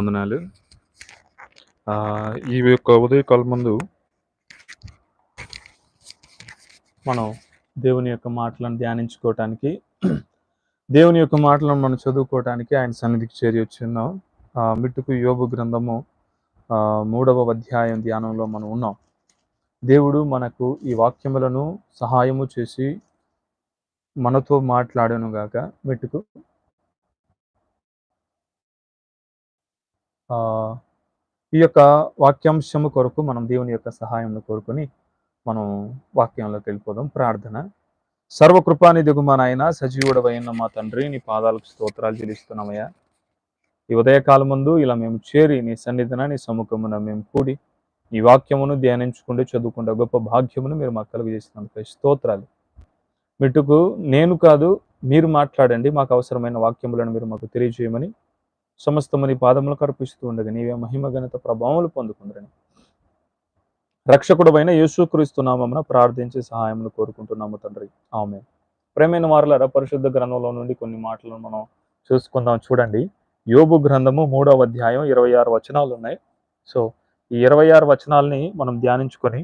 వందనాలు. ఆ, ఈ యొక్క ఉదయకాల ముందు మనం దేవుని యొక్క మాటలను ధ్యానించుకోవటానికి దేవుని యొక్క మాటలను మనం చదువుకోవటానికి ఆయన సన్నిధికి చేరి వచ్చిన్నాం ఆ, మిట్టుకు యోగు గ్రంథము ఆ, మూడవ అధ్యాయం ధ్యానంలో మనం ఉన్నాం. దేవుడు మనకు ఈ వాక్యములను సహాయము చేసి మనతో మాట్లాడను గాక మెట్టుకు ఈ యొక్క వాక్యాంశము కొరకు మనం దేవుని యొక్క సహాయంను కోరుకొని మనం వాక్యంలోకి వెళ్ళిపోదాం ప్రార్థన. సర్వకృపానిధిగు మా నాయన సజీవుడవైన మా తండ్రి నీ పాదాలకు స్తోత్రాలు చెల్లిస్తున్నామయ్యా. ఈ ఉదయకాలం ముందు ఇలా మేము చేరి నీ సన్నిధిన నీ సముఖమున మేము కూడి ఈ వాక్యమును ధ్యానించుకుంటూ చదువుకుంటే గొప్ప భాగ్యమును మీరు మాకు కలుగు చేసినందుకు స్తోత్రాలు. మిట్టుకు నేను కాదు మీరు మాట్లాడండి. మాకు అవసరమైన వాక్యములను మీరు మాకు తెలియజేయమని సమస్తమని పాదములకు అర్పిస్తూ ఉండగా నీవే మహిమ ఘనత ప్రభావములు పొందుకుందరని. రక్షకుడమైన యేసుక్రీస్తు నామమున ప్రార్థించి సహాయమును కోరుకుంటున్నాము తండ్రి. ఆమె ప్రేమైన వారులరా పరిశుద్ధ గ్రంథంలో నుండి కొన్ని మాటలను మనం చూసుకుందాం చూడండి. యోబు గ్రంథము మూడవ అధ్యాయం ఇరవై ఆరు వచనాలు ఉన్నాయి. సో ఈ ఇరవై ఆరు వచనాలని మనం ధ్యానించుకొని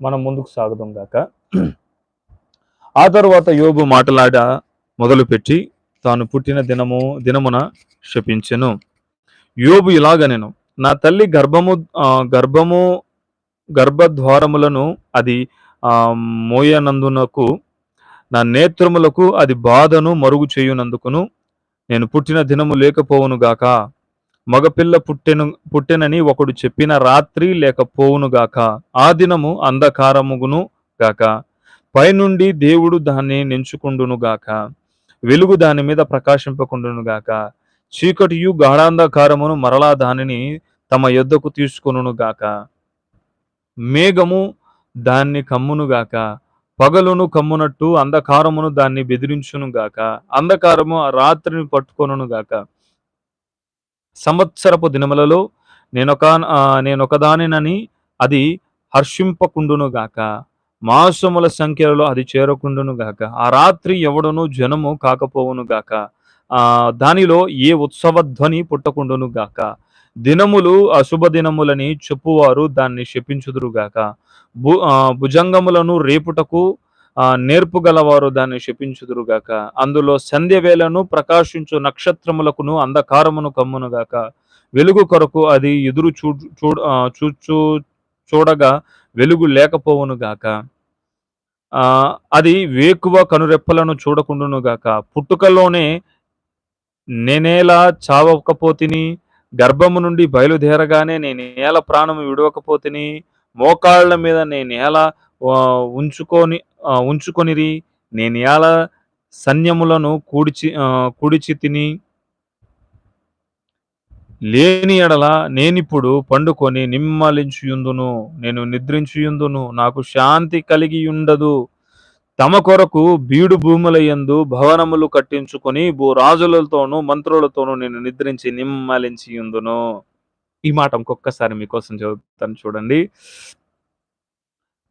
మనం ముందుకు సాగుదాం గాక. ఆ తర్వాత యోబు మాటలాడ మొదలుపెట్టి తాను పుట్టిన దినము దినమున శపించెను యోబు ఇలాగ నేను నా తల్లి గర్భము గర్భము గర్భద్వారములను అది మోయనందునకు నా నేత్రములకు అది బాధను మరుగు చేయునందుకును నేను పుట్టిన దినము లేకపోవును గాక. మగపిల్ల పుట్టెను పుట్టెనని ఒకడు చెప్పిన రాత్రి లేకపోవును గాక. ఆ దినము అంధకారముగును గాక. పైనుండి దేవుడు దాన్ని నించుకుండును గాక. వెలుగు దాని మీద ప్రకాశింపకుండును గాక. చీకటియు గాఢాంధకారమును మరలా దానిని తమ యొద్దకు తీసుకొనును గాక. మేఘము దాన్ని కమ్మును గాక. పగలును కమ్మునట్టు అంధకారమును దాన్ని బెదిరించును గాక. అంధకారము ఆ రాత్రిని పట్టుకొనును గాక. సంవత్సరపు దినములలో నేనొక ఆ, నేనొకదానినని అది హర్షింపకుండును గాక. మాసముల సంఖ్యలో అది చేరకుండును గాక. ఆ రాత్రి ఎవడును జనము కాకపోవును గాక. దానిలో ఏ ఉత్సవ ధ్వని పుట్టకుండును గాక. దినములు అశుభ దినములని చెప్పువారు దాన్ని శపించుదురు గాక. భు భుజంగములను రేపుటకు నేర్పుగలవారు దాన్ని శపించుదురుగాక అందులో సంధ్య వేళను ప్రకాశించు నక్షత్రములకును అంధకారమును కమ్మును గాక. వెలుగు కొరకు అది ఎదురు చూ చూడ చూచూ చూచు చూడగా వెలుగు లేకపోవును గాక. అది వేకువ కనురెప్పలను చూడకుండునుగాక పుట్టుకలోనే నేనేలా చావకపోతిని గర్భము నుండి బయలుదేరగానే నేను ఎలా ప్రాణం విడవకపోతిని మోకాళ్ళ మీద నేను ఎలా ఉంచుకొని ఉంచుకొనిరి నేను ఎలా సన్యములను కూడిచి కూడిచి తిని లేని ఎడల నేనిప్పుడు పండుకొని నిమ్మలించియుందును నేను నిద్రించియుందును నాకు శాంతి కలిగి ఉండదు తమ కొరకు బీడు భూములయందు భవనములు కట్టించుకొని భూరాజులతోనూ మంత్రులతోనూ నేను నిద్రించి నిమ్మలించి ఉందును. ఈ మాట ఇంకొకసారి మీకోసం చదువుతాను చూడండి.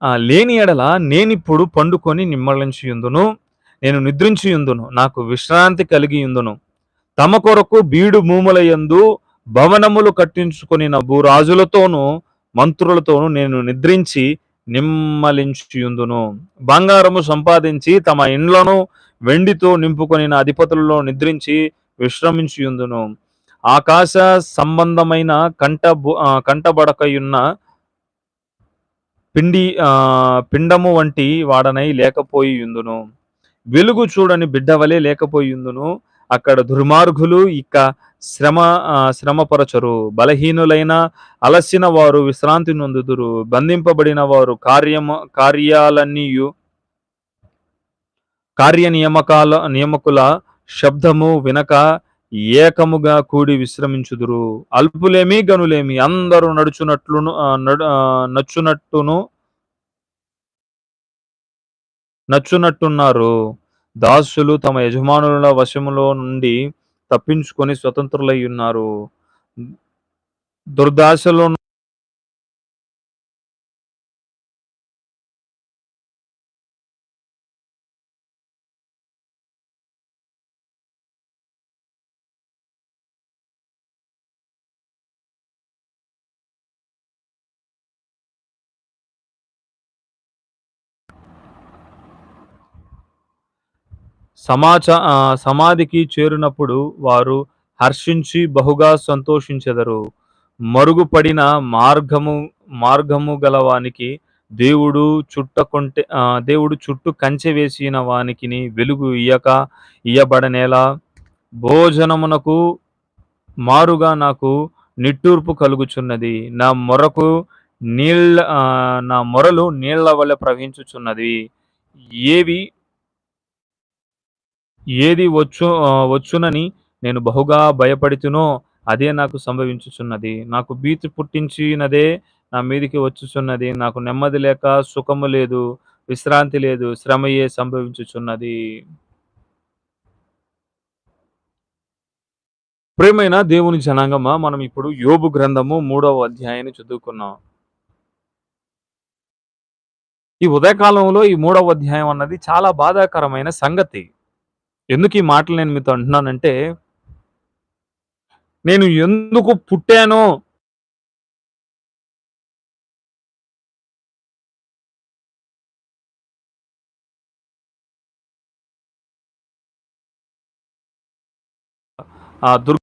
ఆ లేని ఎడల నేనిప్పుడు పండుకొని నిమ్మలించియుందును నేను నిద్రించి ఉందును. నాకు విశ్రాంతి కలిగి ఉందును. తమ కొరకు బీడు భూములయందు భవనములు కట్టించుకొని నా భూరాజులతోనూ మంత్రులతోనూ నేను నిద్రించి నిమ్మలించియుందును. బంగారము సంపాదించి తమ ఇండ్లను వెండితో నింపుకొని అధిపతులలో నిద్రించి విశ్రమించియుందును. ఆకాశ సంబంధమైన కంట బు- కంటబడకయున్న పిండి ఆ, పిండము వంటి వాడనై లేకపోయియుందును. వెలుగు చూడని బిడ్డ వలె అక్కడ దుర్మార్గులు ఇక శ్రమ శ్రమపరచరు. బలహీనులైన అలసిన వారు విశ్రాంతి నొందుదురు. బంధింపబడిన వారు కార్యము కార్యాలన్నీయు కార్య నియమకాల నియమకుల శబ్దము వినక ఏకముగా కూడి విశ్రమించుదురు. అల్పులేమి గనులేమి అందరూ నడుచునట్లును నచ్చునట్టును నచ్చునట్టున్నారు. దాసులు తమ యజమానుల వశములో నుండి తప్పించుకొని స్వతంత్రులై ఉన్నారు. దుర్దాశలో సమాచ సమాధికి చేరినప్పుడు వారు హర్షించి బహుగా సంతోషించెదరు. మరుగుపడిన మార్గము మార్గము గలవానికి దేవుడు చుట్టకొంటే దేవుడు చుట్టూ కంచె వేసిన వానికి వెలుగు ఇయ్యక ఇయ్యబడనేలా భోజనమునకు మారుగా నాకు నిట్టూర్పు కలుగుచున్నది. నా మొరకు నీళ్ళ నా మొరలు నీళ్ళ వల్ల ప్రవహించుచున్నది. ఏవి ఏది వచ్చు వచ్చునని నేను బహుగా భయపడుతునో అదే నాకు సంభవించుచున్నది. నాకు భీతి పుట్టించినదే నా మీదికి వచ్చుచున్నది. నాకు నెమ్మది లేక సుఖము లేదు విశ్రాంతి లేదు శ్రమయే సంభవించుచున్నది. ప్రేమైన దేవుని జనాంగమా మనం ఇప్పుడు యోబు గ్రంథము మూడవ అధ్యాయాన్ని చదువుకున్నాం. ఈ ఉదయకాలంలో ఈ మూడవ అధ్యాయం అన్నది చాలా బాధాకరమైన సంగతి. ఎందుకు ఈ మాటలు నేను మీతో అంటున్నానంటే నేను ఎందుకు పుట్టానో ఆ దుర్